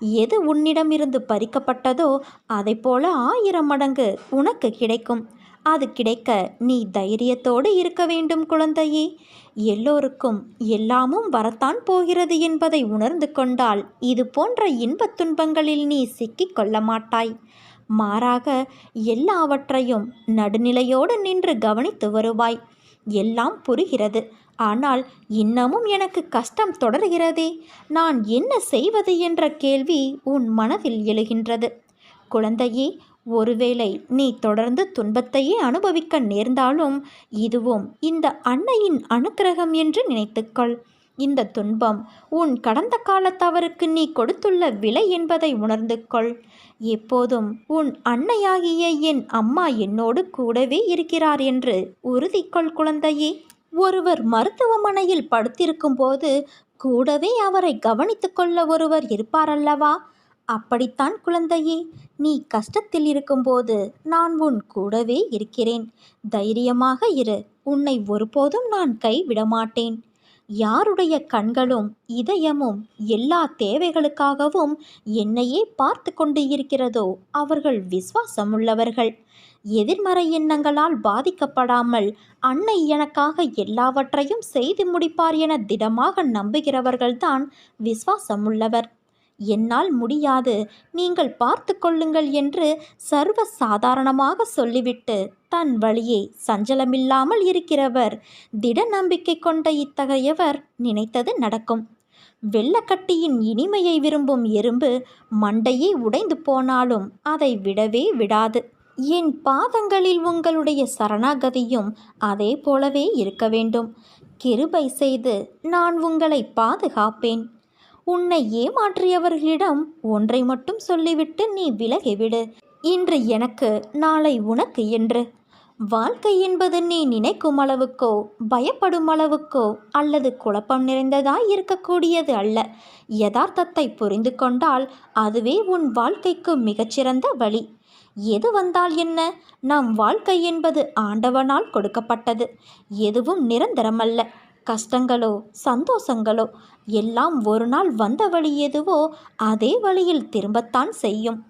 எது உன்னிடமிருந்து பறிக்கப்பட்டதோ அதை போல ஆயிரம் மடங்கு உனக்கு கிடைக்கும். அது கிடைக்க நீ தைரியத்தோடு இருக்க வேண்டும் குழந்தையே. எல்லோருக்கும் எல்லாமும் வரத்தான் போகிறது என்பதை உணர்ந்து கொண்டால் இது போன்ற இன்பத் துன்பங்களில் நீ சிக்கிக் கொள்ள மாட்டாய். மாறாக எல்லாவற்றையும் நடுநிலையோடு நின்று கவனித்து வருவாய். எல்லாம் புரிகிறது. ஆனால் இன்னமும் எனக்கு கஷ்டம் தொடர்கிறதே. நான் என்ன செய்வது என்ற கேள்வி உன் மனதில் எழுகின்றது. குழந்தையே ஒருவேளை நீ தொடர்ந்து துன்பத்தையே அனுபவிக்க நேர்ந்தாலும் இதுவும் இந்த அன்னையின் அனுக்கிரகம் என்று நினைத்துக்கொள். இந்த துன்பம் உன் கடந்த கால தவறுக்கு நீ கொடுத்துள்ள விலை என்பதை உணர்ந்து கொள் எப்போதும் உன் அன்னையாகிய என் அம்மா என்னோடு கூடவே இருக்கிறார் என்று உறுதி கொள் குழந்தையே. ஒருவர் மருத்துவமனையில் படுத்திருக்கும் போது கூடவே அவரை கவனித்து கொள்ள ஒருவர் இருப்பாரல்லவா? அப்படித்தான் குழந்தையே நீ கஷ்டத்தில் இருக்கும்போது நான் உன் கூடவே இருக்கிறேன். தைரியமாக இரு உன்னை ஒருபோதும் நான் கைவிட மாட்டேன் யாருடைய கண்களும் இதயமும் எல்லா தேவைகளுக்காகவும் என்னையே பார்த்து கொண்டு இருக்கிறதோ அவர்கள் விசுவாசமுள்ளவர்கள். எதிர்மறை எண்ணங்களால் பாதிக்கப்படாமல் அன்னை எனக்காக எல்லாவற்றையும் செய்து முடிப்பார் என திடமாக நம்புகிறவர்கள்தான் விசுவாசமுள்ளவர். என்னால் முடியாது நீங்கள் பார்த்து கொள்ளுங்கள் என்று சர்வ சாதாரணமாக சொல்லிவிட்டு தன் வழியே சஞ்சலமில்லாமல் இருக்கிறவர் திட நம்பிக்கை கொண்ட இத்தகையவர் நினைத்தது நடக்கும். வெள்ளக்கட்டியின் இனிமையை விரும்பும் எறும்பு மண்டையே உடைந்து போனாலும் அதை விடவே விடாது. என் பாதங்களில் உங்களுடைய சரணாகதியும் அதே போலவே இருக்க வேண்டும். கிருபை செய்து நான் உங்களை பாதுகாப்பேன். உன்னை ஏமாற்றியவர்களிடம் ஒன்றை மட்டும் சொல்லிவிட்டு நீ விலகிவிடு இன்று எனக்கு நாளை உனக்கு என்று. வாழ்க்கை என்பது நீ நினைக்கும் அளவுக்கோ பயப்படும் அளவுக்கோ அல்லது குழப்பம் நிறைந்ததாய் இருக்கக்கூடியது அல்ல. யதார்த்தத்தை புரிந்து கொண்டால் அதுவே உன் வாழ்க்கைக்கு மிகச்சிறந்த வழி. எது வந்தால் என்ன? நம் வாழ்க்கை என்பது ஆண்டவனால் கொடுக்கப்பட்டது. எதுவும் நிரந்தரமல்ல. கஷ்டங்களோ சந்தோஷங்களோ எல்லாம் ஒரு நாள் வந்த வழி எதுவோ அதே வழியில் திரும்பத்தான் செய்யும்.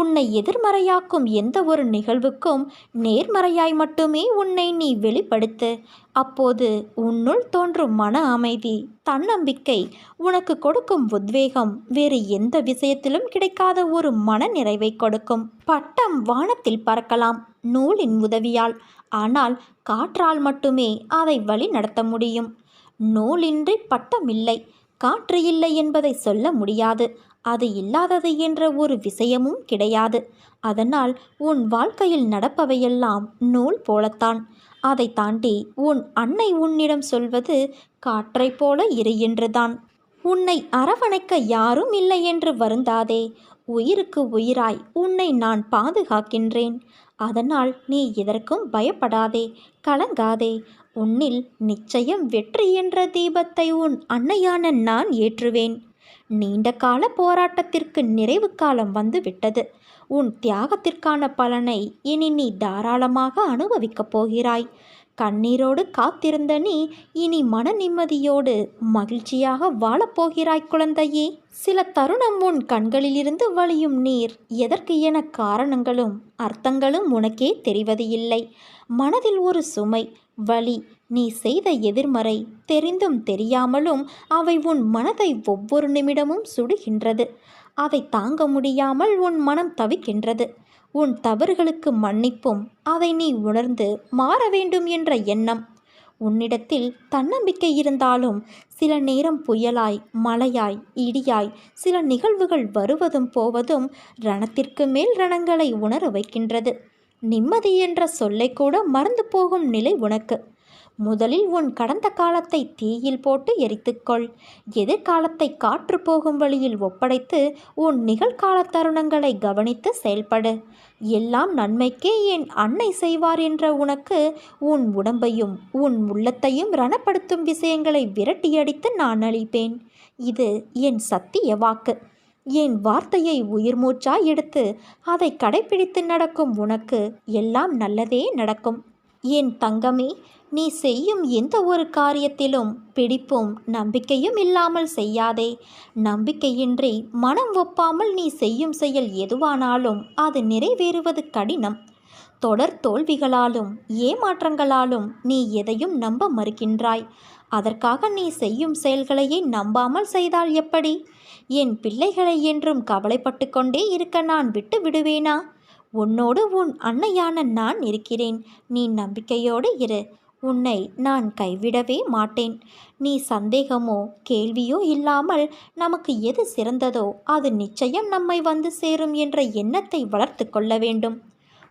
உன்னை எதிர்மறையாக்கும் எந்த ஒரு நிகழ்வுக்கும் நேர்மறையாய் மட்டுமே உன்னை நீ வெளிப்படுத்து. அப்போது உன்னுள் தோன்றும் மன அமைதி தன்னம்பிக்கை உனக்கு கொடுக்கும் உத்வேகம் வேறு எந்த விஷயத்திலும் கிடைக்காத ஒரு மன நிறைவை கொடுக்கும். பட்டம் வானத்தில் பறக்கலாம் நூலின் உதவியால். ஆனால் காற்றால் மட்டுமே அதை வழி நடத்த முடியும். நூலின்றி பட்டம் இல்லை காற்று இல்லை என்பதை சொல்ல முடியாது. அது இல்லாதது என்ற ஒரு விஷயமும் கிடையாது. அதனால் உன் வாழ்க்கையில் நடப்பவையெல்லாம் நூல் போலத்தான். அதை தாண்டி உன் அன்னை உன்னிடம் சொல்வது காற்றைப் போல இரு என்றுதான். உன்னை அரவணைக்க யாரும் இல்லை என்று வருந்தாதே. உயிருக்கு உயிராய் உன்னை நான் பாதுகாக்கின்றேன். அதனால் நீ எதற்கும் பயப்படாதே கலங்காதே. உன்னில் நிச்சயம் வெற்றி என்ற தீபத்தை உன் அன்னையான நான் ஏற்றுவேன். நீண்ட கால போராட்டத்திற்கு நிறைவு காலம் வந்து விட்டது உன் தியாகத்திற்கான பலனை இனி நீ தாராளமாக அனுபவிக்கப் போகிறாய். கண்ணீரோடு காத்திருந்த நீ இனி மன நிம்மதியோடு மகிழ்ச்சியாக வாழப்போகிறாய் குழந்தையே. சில தருணம் உன் கண்களிலிருந்து வழியும் நீர். எதற்கு என காரணங்களும் அர்த்தங்களும் உனக்கே தெரிவது இல்லை மனதில் ஒரு சுமை வலி நீ செய்த எதிர்மறை தெரிந்தும் தெரியாமலும் அவை உன் மனதை ஒவ்வொரு நிமிடமும் சுடுகின்றது. அதை தாங்க முடியாமல் உன் மனம் தவிக்கின்றது. உன் தவறுகளுக்கு மன்னிப்பும் அதை நீ உணர்ந்து மாற வேண்டும் என்ற எண்ணம். உன்னிடத்தில் தன்னம்பிக்கை இருந்தாலும் சில நேரம் புயலாய் மழையாய் இடியாய் சில நிகழ்வுகள் வருவதும் போவதும் ரணத்திற்கு மேல் ரணங்களை உணர வைக்கின்றது. நிம்மதி என்ற சொல்லை கூட மறந்து போகும் நிலை உனக்கு. முதலில் உன் கடந்த காலத்தை தீயில் போட்டு எரித்துக்கொள். எதிர்காலத்தை காற்று போகும் வழியில் ஒப்படைத்து உன் நிகழ்கால தருணங்களை கவனித்து செயல்படு. எல்லாம் நன்மைக்கே என் அன்னை செய்வார் என்ற உனக்கு உன் உடம்பையும் உன் உள்ளத்தையும் ரணப்படுத்தும் விஷயங்களை விரட்டியடித்து நான் அளிப்பேன் இது என் சத்திய வாக்கு. என் வார்த்தையை உயிர் மூச்சாய் எடுத்து அதை கடைபிடித்து நடக்கும் உனக்கு எல்லாம் நல்லதே நடக்கும். என் தங்கமே நீ செய்யும் எந்த ஒரு காரியத்திலும் பிடிப்பும் நம்பிக்கையும் இல்லாமல் செய்யாதே. நம்பிக்கையின்றி மனம் ஒப்பாமல் நீ செய்யும் செயல் எதுவானாலும் அது நிறைவேறுவது கடினம். தொடர் தோல்விகளாலும் ஏமாற்றங்களாலும் நீ எதையும் நம்ப மறுக்கின்றாய். அதற்காக நீ செய்யும் செயல்களையே நம்பாமல் செய்தால் எப்படி? என் பிள்ளைகளை என்றும் கவலைப்பட்டு கொண்டே இருக்க நான் விட்டு விடுவேனா? உன்னோடு உன் அன்னையான நான் இருக்கிறேன். நீ நம்பிக்கையோடு இரு. உன்னை நான் கைவிடவே மாட்டேன். நீ சந்தேகமோ கேள்வியோ இல்லாமல் நமக்கு எது சிறந்ததோ அது நிச்சயம் நம்மை வந்து சேரும் என்ற எண்ணத்தை வளர்த்து கொள்ள வேண்டும்.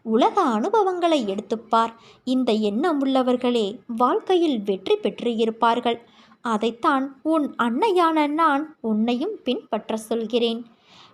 உலக அனுபவங்களை எடுத்துப்பார் இந்த எண்ணம் உள்ளவர்களே வாழ்க்கையில் வெற்றி பெற்று இருப்பார்கள். அதைத்தான் உன் அன்னையான நான் உன்னையும் பின்பற்ற சொல்கிறேன்.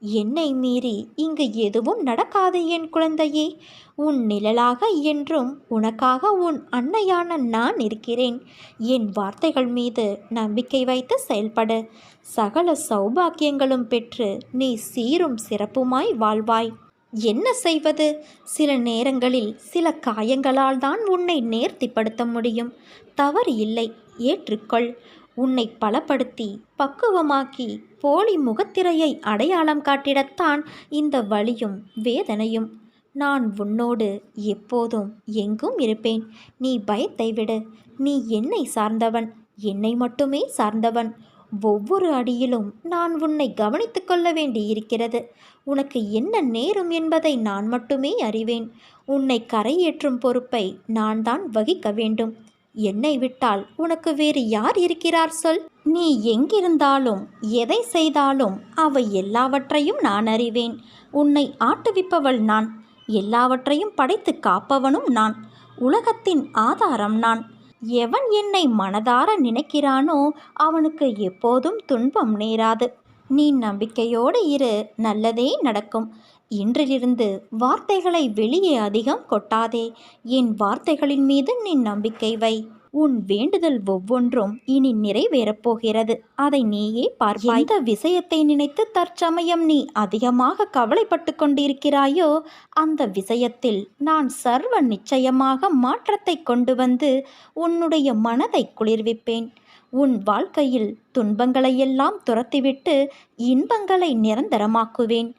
என்னை மீறி இங்கு எதுவும் நடக்காது என் குழந்தையே. உன் நிழலாக என்றும் உனக்காக உன் அன்னையான நான் இருக்கிறேன். என் வார்த்தைகள் மீது நம்பிக்கை வைத்து செயல்படு. சகல சௌபாக்கியங்களும் பெற்று நீ சீரும் சிறப்புமாய் வாழ்வாய். என்ன செய்வது? சில நேரங்களில் சில காயங்களால் தான் உன்னை நேர்த்திப்படுத்த முடியும். தவறு இல்லை. ஏற்றுக்கொள். உன்னை பலப்படுத்தி பக்குவமாக்கி போலி முகத்திரையை அடையாளம் காட்டிடத்தான் இந்த வழியும் வேதனையும். நான் உன்னோடு எப்போதும் எங்கும் இருப்பேன். நீ பயத்தை விடு. நீ என்னை சார்ந்தவன். என்னை மட்டுமே சார்ந்தவன். ஒவ்வொரு அடியிலும் நான் உன்னை கவனித்து கொள்ள வேண்டியிருக்கிறது. உனக்கு என்ன நேரும் என்பதை நான் மட்டுமே அறிவேன். உன்னை கரையேற்றும் பொறுப்பை நான் தான் வகிக்க வேண்டும். என்னை விட்டால் உனக்கு வேறு யார் இருக்கிறார் சொல்? நீ எங்கிருந்தாலும் எதை செய்தாலும் அவை எல்லாவற்றையும் நான் அறிவேன். உன்னை ஆட்டுவிப்பவள் நான். எல்லாவற்றையும் படைத்து காப்பவனும் நான். உலகத்தின் ஆதாரம் நான். எவன் என்னை மனதார நினைக்கிறானோ அவனுக்கு எப்போதும் துன்பம் நேராது. நீ நம்பிக்கையோடு இரு நல்லதே நடக்கும். இன்றிலிருந்து வார்த்தைகளை வெளியே அதிகம் கொட்டாதே. என் வார்த்தைகளின் மீது நீ நம்பிக்கை வை. உன் வேண்டுதல் ஒவ்வொன்றும் இனி நிறைவேறப் போகிறது. அதை நீயே பார்ப்பாய். இந்த விஷயத்தை நினைத்து தற்சமயம் நீ அதிகமாக கவலைப்பட்டு கொண்டிருக்கிறாயோ அந்த விஷயத்தில் நான் சர்வ நிச்சயமாக மாற்றத்தை கொண்டு வந்து உன்னுடைய மனதை குளிர்விப்பேன். உன் வாழ்க்கையில் துன்பங்களையெல்லாம் துரத்திவிட்டு இன்பங்களை நிரந்தரமாக்குவேன்.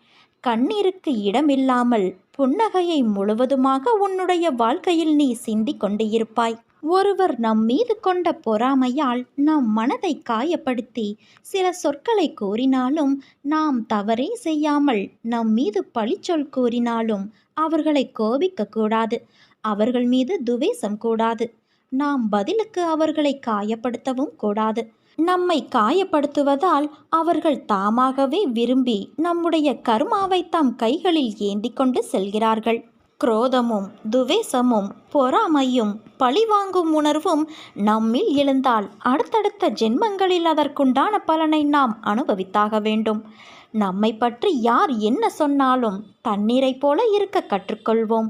கண்ணீருக்கு இடமில்லாமல் புன்னகையை முழுவதுமாக உன்னுடைய வாழ்க்கையில் நீ சிந்தி கொண்டிருப்பாய். ஒருவர் நம் மீது கொண்ட பொறாமையால் நம் மனதை காயப்படுத்தி சில சொற்களை கூறினாலும் நாம் தவறே செய்யாமல் நம் மீது பழிச்சொல் கூறினாலும் அவர்களை கோபிக்க கூடாது. அவர்கள் மீது துவேஷம் கூடாது. நாம் பதிலுக்கு அவர்களை காயப்படுத்தவும் கூடாது. நம்மை காயப்படுத்துவதால் அவர்கள் தாமாகவே விரும்பி நம்முடைய கர்மாவை தம் கைகளில் ஏந்தி கொண்டு செல்கிறார்கள். குரோதமும் துவேஷமும் பொறாமையும் பழிவாங்கும் உணர்வும் நம்மில் எழுந்தால் அடுத்தடுத்த ஜென்மங்களில் அதற்குண்டான பலனை நாம் அனுபவித்தாக வேண்டும். நம்மை பற்றி யார் என்ன சொன்னாலும் தண்ணீரைப் போல இருக்க கற்றுக்கொள்வோம்.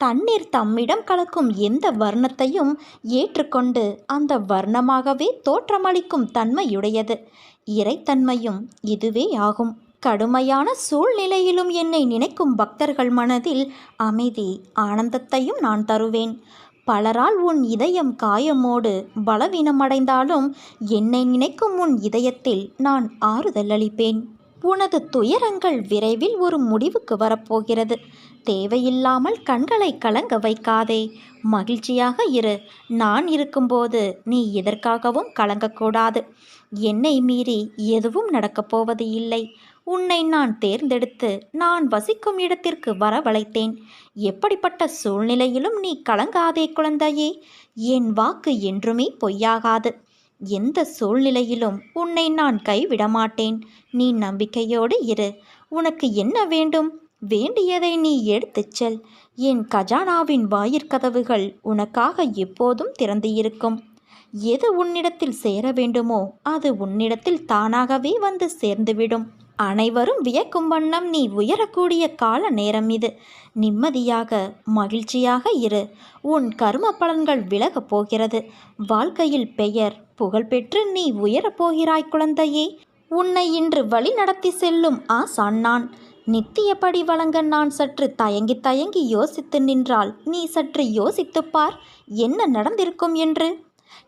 தண்ணீர் தம்மிடம் கலக்கும் எந்த வர்ணத்தையும் ஏற்றுக்கொண்டு அந்த வர்ணமாகவே தோற்றமளிக்கும் தன்மையுடையது. இறைத்தன்மையும் இதுவே ஆகும். கடுமையான சூழ்நிலையிலும் என்னை நினைக்கும் பக்தர்கள் மனதில் அமைதி ஆனந்தத்தையும் நான் தருவேன். பலரால் உன் இதயம் காயமோடு பலவீனமடைந்தாலும் என்னை நினைக்கும் உன் இதயத்தில் நான் ஆறுதல் அளிப்பேன் உனது துயரங்கள் விரைவில் ஒரு முடிவுக்கு வரப்போகிறது. தேவையில்லாமல் கண்களை கலங்க வைக்காதே. மகிழ்ச்சியாக இரு. நான் இருக்கும்போது நீ எதற்காகவும் கலங்கக்கூடாது. என்னை மீறி எதுவும் நடக்கப் போவது இல்லை. உன்னை நான் தேர்ந்தெடுத்து நான் வசிக்கும் இடத்திற்கு வரவழைத்தேன். எப்படிப்பட்ட சூழ்நிலையிலும் நீ கலங்காதே குழந்தையே. என் வாக்கு என்றுமே பொய்யாகாது. எந்த சூழ்நிலையிலும் உன்னை நான் கைவிட மாட்டேன் நீ நம்பிக்கையோடு இரு. உனக்கு என்ன வேண்டும்? வேண்டியதை நீ எடுத்துச் செல். என் கஜானாவின் வாயிற்கதவுகள் உனக்காக எப்போதும் திறந்து இருக்கும் எது உன்னிடத்தில் சேர வேண்டுமோ அது உன்னிடத்தில் தானாகவே வந்து சேர்ந்துவிடும். அனைவரும் வியக்கும் வண்ணம் நீ உயரக்கூடிய கால நேரம் இது. நிம்மதியாக மகிழ்ச்சியாக இரு. உன் கரும பலன்கள் விலகப் போகிறது. வாழ்க்கையில் பெயர் புகழ்பெற்று நீ உயரப் போகிறாய் குழந்தையே. உன்னை இன்று வழி நடத்தி செல்லும் ஆசான் நான். நித்தியப்படி வழங்க நான் சற்று தயங்கி தயங்கி யோசித்து நின்றால் நீ சற்று யோசித்துப் பார் என்ன நடந்திருக்கும் என்று?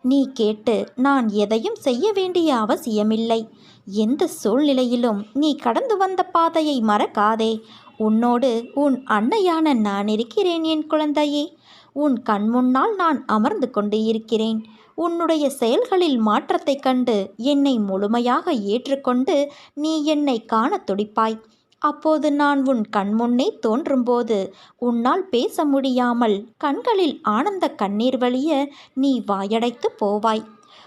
நீ கேட்டு நான் எதையும் செய்ய வேண்டிய அவசியமில்லை. எந்த சூழ்நிலையிலும் நீ கடந்து வந்த பாதையை மறக்காதே. உன்னோடு உன் அன்னையான நான் இருக்கிறேன் என் குழந்தையே. உன் கண் முன்னால் நான் அமர்ந்து கொண்டு இருக்கிறேன். உன்னுடைய செயல்களில் மாற்றத்தைக் கண்டு என்னை முழுமையாக ஏற்றுக்கொண்டு நீ என்னை காணத் துடிப்பாய். அப்போது நான் உன் கண்முன்னே தோன்றும்போது உன்னால் பேச முடியாமல் கண்களில் ஆனந்த கண்ணீர் வழிய நீ வாயடைத்து போவாய்.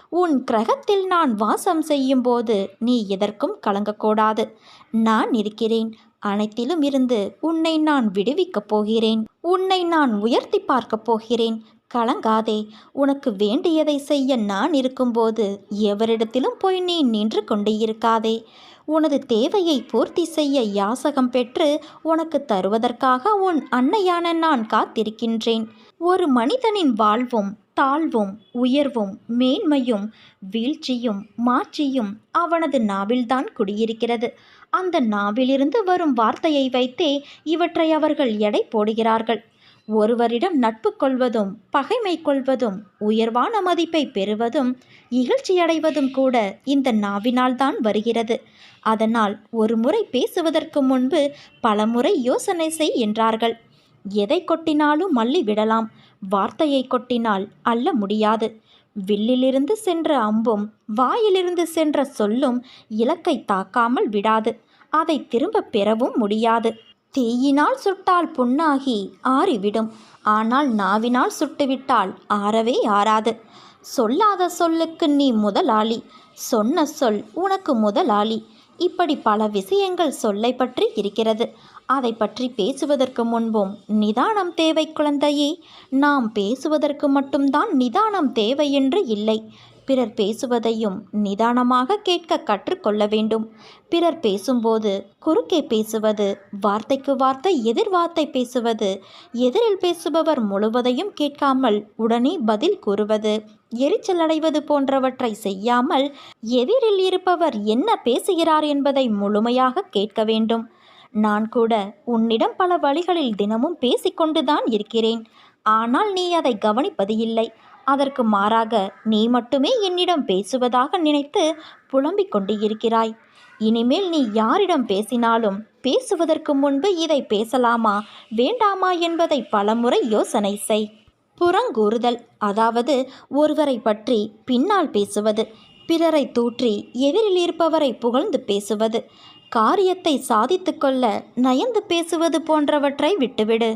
உன் கிரகத்தில் நான் வாசம் செய்யும்போது நீ எதற்கும் கலங்கக்கூடாது. நான் இருக்கிறேன். அனைத்திலும் இருந்து உன்னை நான் விடுவிக்கப் போகிறேன். உன்னை நான் உயர்த்தி பார்க்கப் போகிறேன். கலங்காதே. உனக்கு வேண்டியதை செய்ய நான் இருக்கும்போது எவரிடத்திலும் போய் நீ நின்று கொண்டு இருக்காதே. உனது தேவையை பூர்த்தி செய்ய யாசகம் பெற்று உனக்கு தருவதற்காக உன் அன்னையான நான் காத்திருக்கின்றேன். ஒரு மனிதனின் வாழ்வும் தாழ்வும் உயர்வும் மேன்மையும் வீழ்ச்சியும் மாட்சியும் அவனது நாவில்தான் குடியிருக்கிறது. அந்த நாவிலிருந்து வரும் வார்த்தையை வைத்தே இவற்றை அவர்கள் எடை போடுகிறார்கள். ஒருவரிடம் நட்பு கொள்வதும் பகைமை கொள்வதும் உயர்வான மதிப்பை பெறுவதும் இகழ்ச்சியடைவதும் கூட இந்த நாவினால்தான் வருகிறது. அதனால் ஒரு முறை பேசுவதற்கு முன்பு பலமுறை யோசனை செய் என்றார்கள். எதை கொட்டினாலும் மல்லி விடலாம் வார்த்தையை கொட்டினால் அல்ல முடியாது. வில்லிலிருந்து சென்ற அம்பும் வாயிலிருந்து சென்ற சொல்லும் இலக்கை தாக்காமல் விடாது. அதை திரும்ப பெறவும் முடியாது. தீயினால் சுட்டால் புண்ணாகி ஆறிவிடும். ஆனால் நாவினால் சுட்டுவிட்டால் ஆறவே ஆறாது. சொல்லாத சொல்லுக்கு நீ முதலாளி. சொன்ன சொல் உனக்கு முதலாளி. இப்படி பல விஷயங்கள் சொல்லை பற்றி இருக்கிறது. அதை பற்றி பேசுவதற்கு முன்பும் நிதானம் தேவை குழந்தையே. நாம் பேசுவதற்கு மட்டும்தான் நிதானம் தேவை என்று இல்லை. பிறர் பேசுவதையும் நிதானமாக கேட்க கற்றுக்கொள்ள வேண்டும். பிறர் பேசும்போது குறுக்கே பேசுவது வார்த்தைக்கு வார்த்தை எதிர் வார்த்தை பேசுவது எதிரில் பேசுபவர் முழுவதையும் கேட்காமல் உடனே பதில் கூறுவது எரிச்சல் அடைவது போன்றவற்றை செய்யாமல் எதிரில் இருப்பவர் என்ன பேசுகிறார் என்பதை முழுமையாக கேட்க வேண்டும். நான் கூட உன்னிடம் பல வழிகளில் தினமும் பேசிக்கொண்டுதான் இருக்கிறேன். ஆனால் நீ அதை கவனிப்பது இல்லை. அதற்கு மாறாக நீ மட்டுமே என்னிடம் பேசுவதாக நினைத்து புலம்பிக் கொண்டு இருக்கிறாய். இனிமேல் நீ யாரிடம் பேசினாலும் பேசுவதற்கு முன்பு இதை பேசலாமா வேண்டாமா என்பதை பலமுறை யோசனை செய். புறங்கூறுதல் அதாவது ஒருவரை பற்றி பின்னால் பேசுவது பிறரை தூற்றி எதிரில் இருப்பவரை புகழ்ந்து பேசுவது காரியத்தை சாதித்து கொள்ள நயந்து பேசுவது போன்றவற்றை விட்டுவிடு.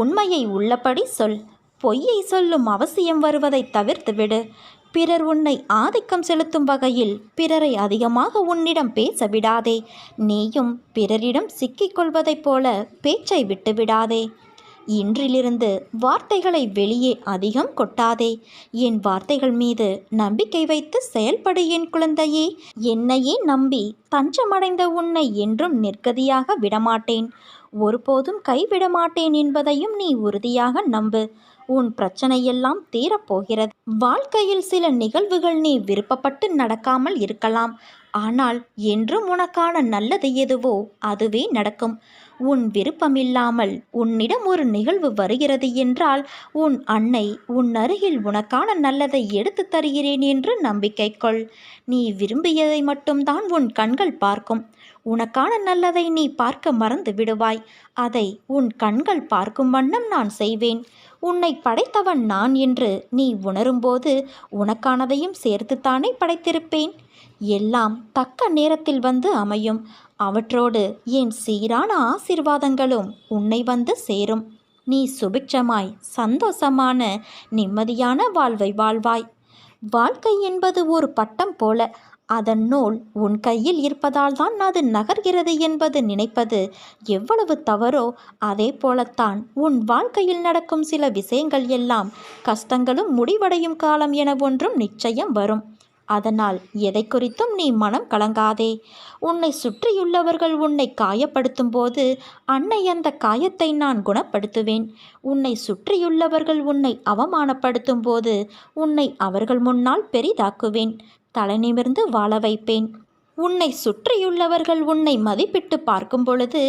உண்மையை உள்ளபடி சொல். பொய்யை சொல்லும் அவசியம் வருவதை தவிர்த்துவிடு பிறர் உன்னை ஆதிக்கம் செலுத்தும் வகையில் பிறரை அதிகமாக உன்னிடம் பேச விடாதே. நீயும் பிறரிடம் சிக்கிக்கொள்வதைப் போல பேச்சை விட்டுவிடாதே இன்றிலிருந்து வார்த்தைகளை வெளியே அதிகம் கொட்டாதே. என் வார்த்தைகள் மீது நம்பிக்கை வைத்து செயல்படு என் குழந்தையே. என்னையே நம்பி தஞ்சமடைந்த உன்னை என்றும் நிற்கதியாக விடமாட்டேன். ஒருபோதும் கைவிட மாட்டேன் என்பதையும் நீ உறுதியாக நம்பு. உன் பிரச்சனையெல்லாம் தீரப்போகிறது. வாழ்க்கையில் சில நிகழ்வுகள் நீ விருப்பப்பட்டு நடக்காமல் இருக்கலாம். ஆனால் என்றும் உனக்கான நல்லது எதுவோ அதுவே நடக்கும். உன் விருப்பமில்லாமல் உன்னிடம் ஒரு நிகழ்வு வருகிறது என்றால் உன் அன்னை உன் அருகில் உனக்கான நல்லதை எடுத்து தருகிறேன் என்று நம்பிக்கை கொள். நீ விரும்பியதை மட்டும்தான் உன் கண்கள் பார்க்கும். உனக்கான நல்லதை நீ பார்க்க மறந்து விடுவாய். அதை உன் கண்கள் பார்க்கும் வண்ணம் நான் செய்வேன். உன்னை படைத்தவன் நான் என்று நீ உணரும்போது உனக்கானதையும் சேர்த்துத்தானே படைத்திருப்பேன்? எல்லாம் தக்க நேரத்தில் வந்து அமையும். அவற்றோடு என் சீரான ஆசிர்வாதங்களும் உன்னை வந்து சேரும்? நீ சுபிட்சமாய் சந்தோஷமான நிம்மதியான வாழ்வை வாழ்வாய். வாழ்க்கை என்பது ஒரு பட்டம் போல அதன் நூல் உன் கையில் இருப்பதால் தான் அது நகர்கிறது என்பது நினைப்பது எவ்வளவு தவறோ அதே போலத்தான் உன் வாழ்க்கையில் நடக்கும் சில விஷயங்கள் எல்லாம் கஷ்டங்களும் முடிவடையும் காலம் என ஒன்றும் நிச்சயம் வரும். அதனால் எதை குறித்தும் நீ மனம் கலங்காதே. உன்னை சுற்றியுள்ளவர்கள் உன்னை காயப்படுத்தும் போது அன்னை அந்த காயத்தை நான் குணப்படுத்துவேன். உன்னை சுற்றியுள்ளவர்கள் உன்னை அவமானப்படுத்தும் போது உன்னை அவர்கள் முன்னால் பெரிதாக்குவேன். தலை நிமிர்ந்து வாழ வைப்பேன். உன்னை சுற்றியுள்ளவர்கள் உன்னை மதிப்பிட்டு பார்க்கும் பொழுது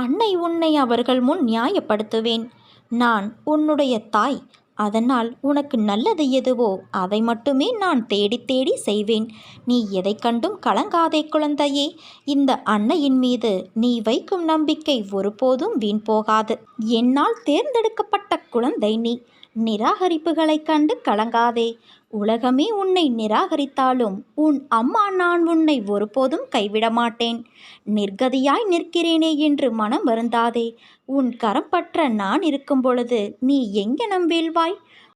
அன்னை உன்னை அவர்கள் முன் நியாயப்படுத்துவேன். நான் உன்னுடைய தாய். அதனால் உனக்கு நல்லது எதுவோ அதை மட்டுமே நான் தேடி தேடி செய்வேன். நீ எதை கண்டும் கலங்காதே குழந்தையே. இந்த அன்னையின் மீது நீ வைக்கும் நம்பிக்கை ஒருபோதும் வீண் போகாது. என்னால் தேர்ந்தெடுக்கப்பட்ட குழந்தை நீ. நிராகரிப்புகளைக் கண்டு கலங்காதே. உலகமே உன்னை நிராகரித்தாலும் உன் அம்மா நான் உன்னை ஒருபோதும் கைவிட மாட்டேன். நிர்கதியாய் நிற்கிறேனே என்று மனம் வருந்தாதே. உன் கரம் பற்ற நான் இருக்கும் பொழுது நீ எங்கனம் வீழ்வாய்